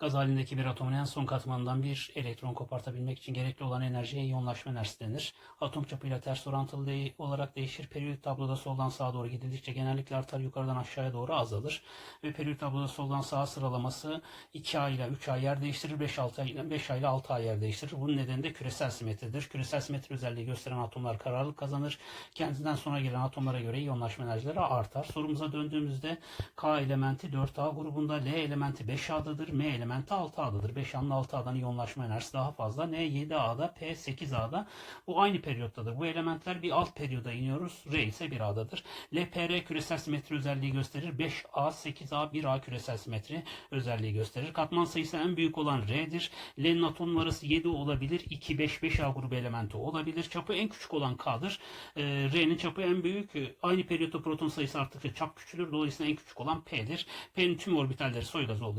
Gaz halindeki bir atomun en son katmanından bir elektron kopartabilmek için gerekli olan enerjiye iyonlaşma enerjisi denir. Atom çapıyla ters orantılı de- olarak değişir. Periyodik tabloda soldan sağa doğru gidildikçe genellikle artar yukarıdan aşağıya doğru azalır. Ve periyodik tabloda soldan sağa sıralaması 2A ile 3A yer değiştirir, 5-6 ile 5A ile 6A yer değiştirir. Bunun nedeni de küresel simetridir. Küresel simetri özelliği gösteren atomlar kararlılık kazanır. Kendinden sonra gelen atomlara göre iyonlaşma enerjileri artar. Sorumuza döndüğümüzde K elementi 4A grubunda, L elementi 5A'dadır, M elementi 6A'dadır. 5A'nın 6A'dan iyonlaşma enerjisi daha fazla. N 7A'da, P 8A'da. Bu aynı periyottadır. Bu elementler bir alt periyoda iniyoruz. R ise 1A'dadır. LPR küresel simetri özelliği gösterir. 5A, 8A, 1A küresel simetri özelliği gösterir. Katman sayısı en büyük olan R'dir. L'nin atom numarası 7 olabilir. 2, 5, 5A grubu elementi olabilir. Çapı en küçük olan K'dır. Ee, R'nin çapı en büyük. Aynı periyotta proton sayısı arttıkça çap küçülür. Dolayısıyla en küçük olan P'dir. P'nin tüm orbitalleri soygaz olduğu